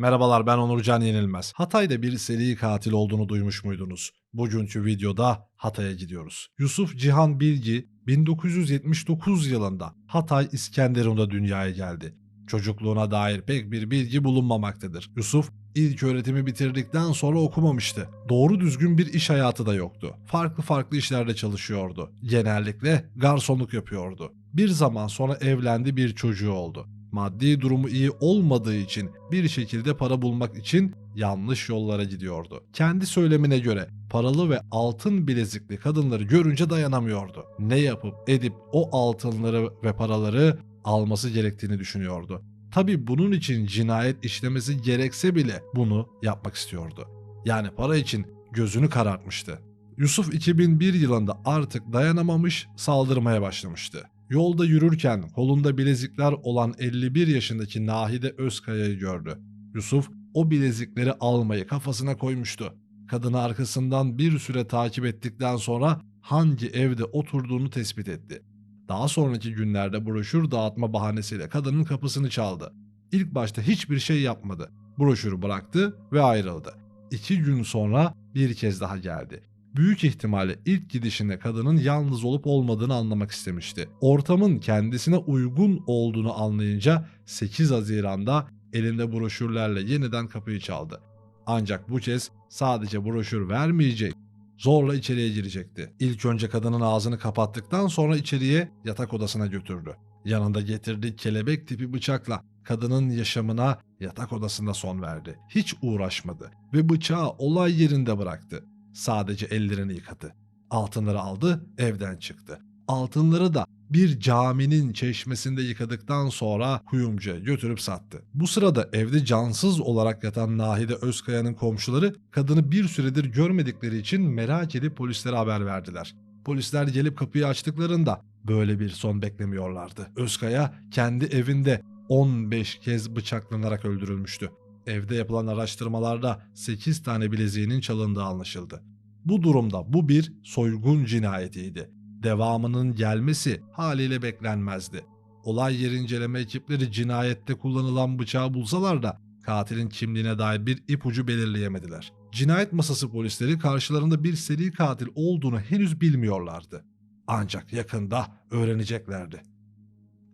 Merhabalar ben Onurcan Yenilmez. Hatay'da bir seri katil olduğunu duymuş muydunuz? Bugünkü videoda Hatay'a gidiyoruz. Yusuf Cihan Bilgi 1979 yılında Hatay İskenderun'da dünyaya geldi. Çocukluğuna dair pek bir bilgi bulunmamaktadır. Yusuf ilk öğretimi bitirdikten sonra okumamıştı. Doğru düzgün bir iş hayatı da yoktu. Farklı farklı işlerde çalışıyordu. Genellikle garsonluk yapıyordu. Bir zaman sonra evlendi bir çocuğu oldu. Maddi durumu iyi olmadığı için bir şekilde para bulmak için yanlış yollara gidiyordu. Kendi söylemine göre paralı ve altın bilezikli kadınları görünce dayanamıyordu. Ne yapıp edip o altınları ve paraları alması gerektiğini düşünüyordu. Tabi bunun için cinayet işlemesi gerekse bile bunu yapmak istiyordu. Yani para için gözünü karartmıştı. Yusuf 2001 yılında artık dayanamamış saldırmaya başlamıştı. Yolda yürürken kolunda bilezikler olan 51 yaşındaki Nahide Özkaya'yı gördü. Yusuf o bilezikleri almayı kafasına koymuştu. Kadını arkasından bir süre takip ettikten sonra hangi evde oturduğunu tespit etti. Daha sonraki günlerde broşür dağıtma bahanesiyle kadının kapısını çaldı. İlk başta hiçbir şey yapmadı. Broşürü bıraktı ve ayrıldı. İki gün sonra bir kez daha geldi. Büyük ihtimalle ilk gidişinde kadının yalnız olup olmadığını anlamak istemişti. Ortamın kendisine uygun olduğunu anlayınca 8 Haziran'da elinde broşürlerle yeniden kapıyı çaldı. Ancak bu kez sadece broşür vermeyecek, zorla içeriye girecekti. İlk önce kadının ağzını kapattıktan sonra içeriye yatak odasına götürdü. Yanında getirdiği kelebek tipi bıçakla kadının yaşamına yatak odasında son verdi. Hiç uğraşmadı ve bıçağı olay yerinde bıraktı. Sadece ellerini yıkadı. Altınları aldı, evden çıktı. Altınları da bir caminin çeşmesinde yıkadıktan sonra kuyumcuya götürüp sattı. Bu sırada evde cansız olarak yatan Nahide Özkaya'nın komşuları kadını bir süredir görmedikleri için merak edip polislere haber verdiler. Polisler gelip kapıyı açtıklarında böyle bir son beklemiyorlardı. Özkaya kendi evinde 15 kez bıçaklanarak öldürülmüştü. Evde yapılan araştırmalarda 8 tane bileziğinin çalındığı anlaşıldı. Bu durumda bu bir soygun cinayetiydi. Devamının gelmesi haliyle beklenmezdi. Olay yeri inceleme ekipleri cinayette kullanılan bıçağı bulsalar da katilin kimliğine dair bir ipucu belirleyemediler. Cinayet masası polisleri karşılarında bir seri katil olduğunu henüz bilmiyorlardı. Ancak yakında öğreneceklerdi.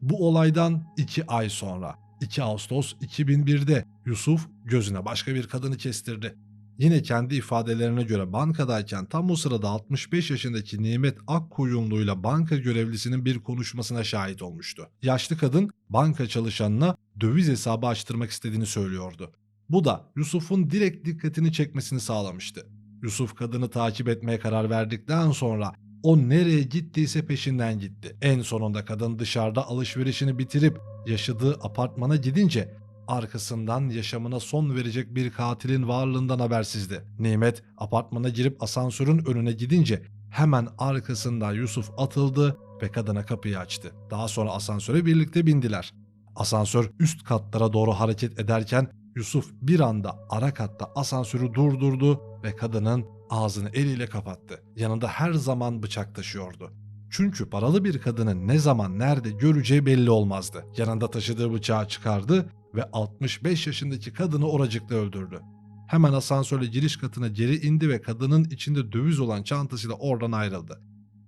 Bu olaydan 2 ay sonra 2 Ağustos 2001'de Yusuf gözüne başka bir kadını kestirdi. Yine kendi ifadelerine göre bankadayken tam o sırada 65 yaşındaki Nimet Akkuyumlu'yla banka görevlisinin bir konuşmasına şahit olmuştu. Yaşlı kadın banka çalışanına döviz hesabı açtırmak istediğini söylüyordu. Bu da Yusuf'un direkt dikkatini çekmesini sağlamıştı. Yusuf kadını takip etmeye karar verdikten sonra o nereye gittiyse peşinden gitti. En sonunda kadın dışarıda alışverişini bitirip yaşadığı apartmana gidince arkasından yaşamına son verecek bir katilin varlığından habersizdi. Nimet apartmana girip asansörün önüne gidince hemen arkasından Yusuf atıldı ve kadına kapıyı açtı. Daha sonra asansöre birlikte bindiler. Asansör üst katlara doğru hareket ederken Yusuf bir anda ara katta asansörü durdurdu ve kadının ağzını eliyle kapattı. Yanında her zaman bıçak taşıyordu. Çünkü paralı bir kadının ne zaman nerede göreceği belli olmazdı. Yanında taşıdığı bıçağı çıkardı ve 65 yaşındaki kadını oracıkta öldürdü. Hemen asansörle giriş katına geri indi ve kadının içinde döviz olan çantasıyla oradan ayrıldı.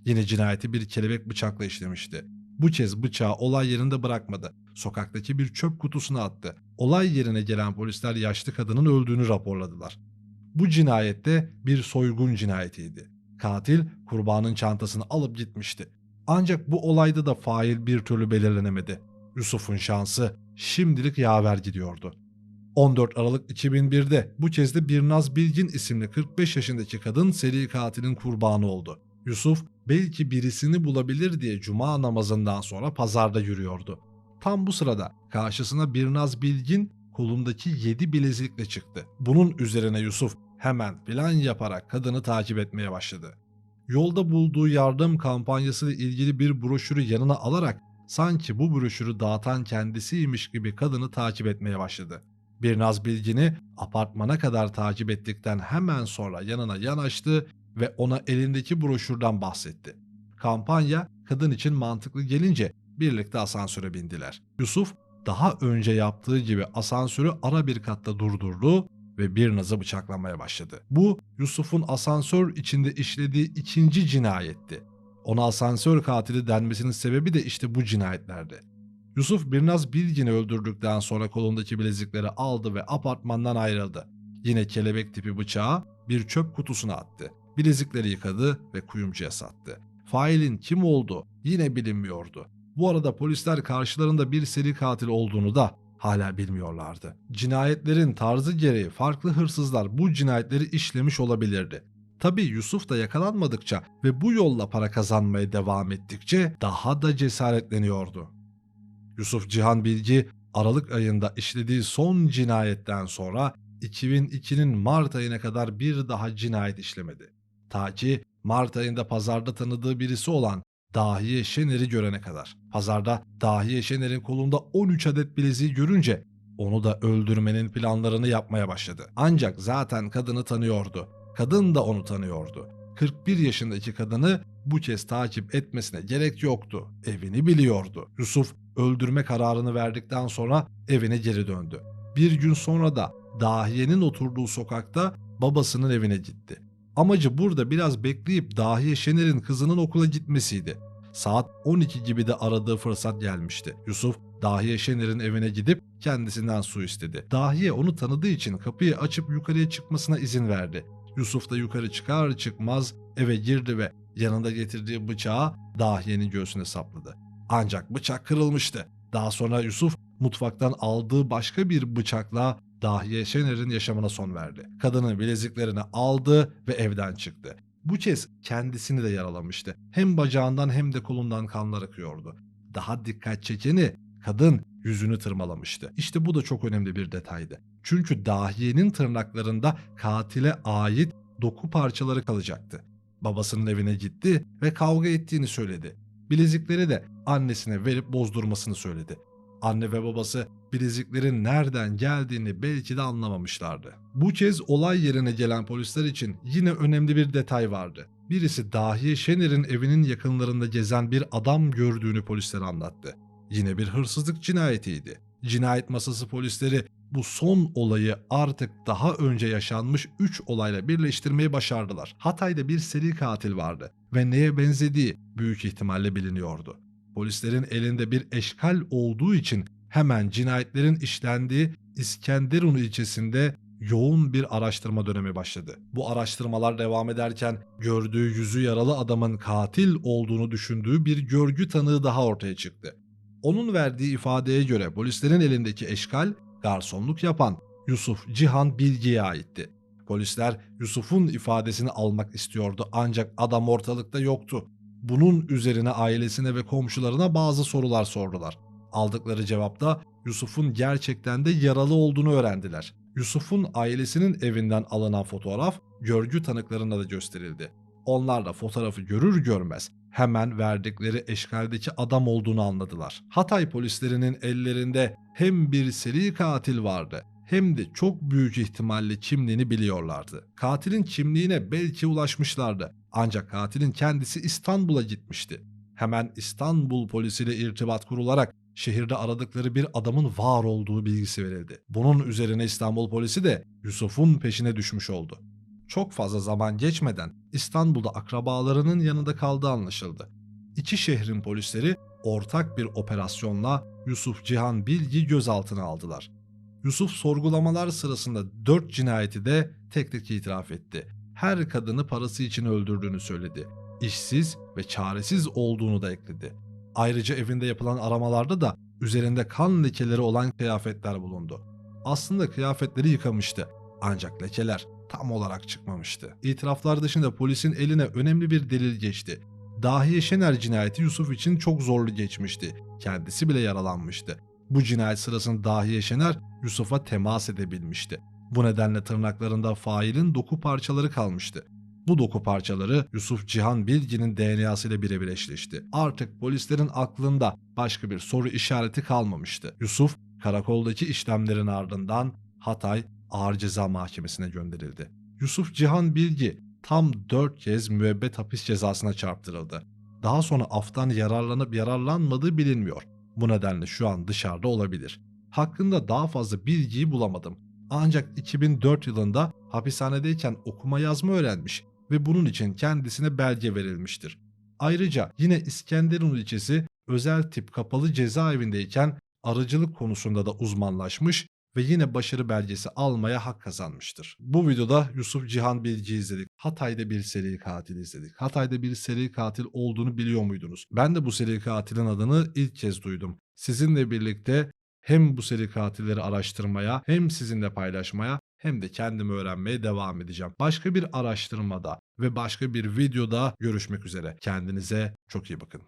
Yine cinayeti bir kelebek bıçakla işlemişti. Bu kez bıçağı olay yerinde bırakmadı. Sokaktaki bir çöp kutusuna attı. Olay yerine gelen polisler yaşlı kadının öldüğünü raporladılar. Bu cinayette bir soygun cinayetiydi. Katil kurbanın çantasını alıp gitmişti. Ancak bu olayda da fail bir türlü belirlenemedi. Yusuf'un şansı şimdilik yaver gidiyordu. 14 Aralık 2001'de bu kez de Birnaz Bilgin isimli 45 yaşındaki kadın seri katilin kurbanı oldu. Yusuf belki birisini bulabilir diye cuma namazından sonra pazarda yürüyordu. Tam bu sırada karşısına Birnaz Bilgin kolundaki 7 bilezikle çıktı. Bunun üzerine Yusuf hemen plan yaparak kadını takip etmeye başladı. Yolda bulduğu yardım kampanyası ile ilgili bir broşürü yanına alarak sanki bu broşürü dağıtan kendisiymiş gibi kadını takip etmeye başladı. Birnaz Bilgin'i apartmana kadar takip ettikten hemen sonra yanına yanaştı ve ona elindeki broşürden bahsetti. Kampanya kadın için mantıklı gelince birlikte asansöre bindiler. Yusuf daha önce yaptığı gibi asansörü ara bir katta durdurdu ve bir nazı bıçaklamaya başladı. Bu Yusuf'un asansör içinde işlediği ikinci cinayetti. Ona asansör katili denmesinin sebebi de işte bu cinayetlerdi. Yusuf Birnaz Bilgin'i öldürdükten sonra kolundaki bilezikleri aldı ve apartmandan ayrıldı. Yine kelebek tipi bıçağı bir çöp kutusuna attı. Bilezikleri yıkadı ve kuyumcuya sattı. Failin kim olduğu yine bilinmiyordu. Bu arada polisler karşılarında bir seri katil olduğunu da hala bilmiyorlardı. Cinayetlerin tarzı gereği farklı hırsızlar bu cinayetleri işlemiş olabilirdi. Tabi Yusuf da yakalanmadıkça ve bu yolla para kazanmaya devam ettikçe daha da cesaretleniyordu. Yusuf Cihan Bilgi Aralık ayında işlediği son cinayetten sonra 2002'nin Mart ayına kadar bir daha cinayet işlemedi. Ta ki Mart ayında pazarda tanıdığı birisi olan Dahiye Şener'i görene kadar. Pazarda Dahiye Şener'in kolunda 13 adet bileziği görünce onu da öldürmenin planlarını yapmaya başladı. Ancak zaten kadını tanıyordu. Kadın da onu tanıyordu. 41 yaşındaki kadını bu kez takip etmesine gerek yoktu. Evini biliyordu. Yusuf öldürme kararını verdikten sonra evine geri döndü. Bir gün sonra da Dahiye'nin oturduğu sokakta babasının evine gitti. Amacı burada biraz bekleyip Dahiye Şener'in kızının okula gitmesiydi. Saat 12 gibi de aradığı fırsat gelmişti. Yusuf Dahiye Şener'in evine gidip kendisinden su istedi. Dahiye onu tanıdığı için kapıyı açıp yukarıya çıkmasına izin verdi. Yusuf da yukarı çıkar çıkmaz eve girdi ve yanında getirdiği bıçağı Dahiye'nin göğsüne sapladı. Ancak bıçak kırılmıştı. Daha sonra Yusuf mutfaktan aldığı başka bir bıçakla Dahiye Şener'in yaşamına son verdi. Kadının bileziklerini aldı ve evden çıktı. Bu kez kendisini de yaralamıştı. Hem bacağından hem de kolundan kanlar akıyordu. Daha dikkat çekeni kadın yüzünü tırmalamıştı. İşte bu da çok önemli bir detaydı. Çünkü dahiyenin tırnaklarında katile ait doku parçaları kalacaktı. Babasının evine gitti ve kavga ettiğini söyledi. Bilezikleri de annesine verip bozdurmasını söyledi. Anne ve babası bileziklerin nereden geldiğini belki de anlamamışlardı. Bu kez olay yerine gelen polisler için yine önemli bir detay vardı. Birisi Dahiye Şener'in evinin yakınlarında gezen bir adam gördüğünü polislere anlattı. Yine bir hırsızlık cinayetiydi. Cinayet masası polisleri bu son olayı artık daha önce yaşanmış 3 olayla birleştirmeyi başardılar. Hatay'da bir seri katil vardı ve neye benzediği büyük ihtimalle biliniyordu. Polislerin elinde bir eşkal olduğu için hemen cinayetlerin işlendiği İskenderun ilçesinde yoğun bir araştırma dönemi başladı. Bu araştırmalar devam ederken gördüğü yüzü yaralı adamın katil olduğunu düşündüğü bir görgü tanığı daha ortaya çıktı. Onun verdiği ifadeye göre polislerin elindeki eşkal garsonluk yapan Yusuf Cihan Bilgi'ye aitti. Polisler Yusuf'un ifadesini almak istiyordu ancak adam ortalıkta yoktu. Bunun üzerine ailesine ve komşularına bazı sorular sordular. Aldıkları cevapta Yusuf'un gerçekten de yaralı olduğunu öğrendiler. Yusuf'un ailesinin evinden alınan fotoğraf görgü tanıklarına da gösterildi. Onlar da fotoğrafı görür görmez hemen verdikleri eşkaldeki adam olduğunu anladılar. Hatay polislerinin ellerinde hem bir seri katil vardı hem de çok büyük ihtimalle kimliğini biliyorlardı. Katilin kimliğine belki ulaşmışlardı. Ancak katilin kendisi İstanbul'a gitmişti. Hemen İstanbul polisiyle irtibat kurularak şehirde aradıkları bir adamın var olduğu bilgisi verildi. Bunun üzerine İstanbul polisi de Yusuf'un peşine düşmüş oldu. Çok fazla zaman geçmeden İstanbul'da akrabalarının yanında kaldığı anlaşıldı. İki şehrin polisleri ortak bir operasyonla Yusuf Cihan Bilgi gözaltına aldılar. Yusuf sorgulamalar sırasında dört cinayeti de tek tek itiraf etti. Her kadını parası için öldürdüğünü söyledi. İşsiz ve çaresiz olduğunu da ekledi. Ayrıca evinde yapılan aramalarda da üzerinde kan lekeleri olan kıyafetler bulundu. Aslında kıyafetleri yıkamıştı. Ancak lekeler tam olarak çıkmamıştı. İtiraflar dışında polisin eline önemli bir delil geçti. Dahiye Şener cinayeti Yusuf için çok zorlu geçmişti. Kendisi bile yaralanmıştı. Bu cinayet sırasında Dahiye Şener Yusuf'a temas edebilmişti. Bu nedenle tırnaklarında failin doku parçaları kalmıştı. Bu doku parçaları Yusuf Cihan Bilgi'nin DNA'sı ile birebir eşleşti. Artık polislerin aklında başka bir soru işareti kalmamıştı. Yusuf karakoldaki işlemlerin ardından Hatay Ağır Ceza Mahkemesi'ne gönderildi. Yusuf Cihan Bilgi tam 4 kez müebbet hapis cezasına çarptırıldı. Daha sonra aftan yararlanıp yararlanmadığı bilinmiyor. Bu nedenle şu an dışarıda olabilir. Hakkında daha fazla bilgiyi bulamadım. Ancak 2004 yılında hapishanedeyken okuma yazma öğrenmiş ve bunun için kendisine belge verilmiştir. Ayrıca yine İskenderun ilçesi özel tip kapalı cezaevindeyken arıcılık konusunda da uzmanlaşmış ve yine başarı belgesi almaya hak kazanmıştır. Bu videoda Yusuf Cihan Bilgi izledik. Hatay'da bir seri katil izledik. Hatay'da bir seri katil olduğunu biliyor muydunuz? Ben de bu seri katilin adını ilk kez duydum. Sizinle birlikte hem bu seri katilleri araştırmaya hem sizinle paylaşmaya hem de kendim öğrenmeye devam edeceğim. Başka bir araştırmada ve başka bir videoda görüşmek üzere. Kendinize çok iyi bakın.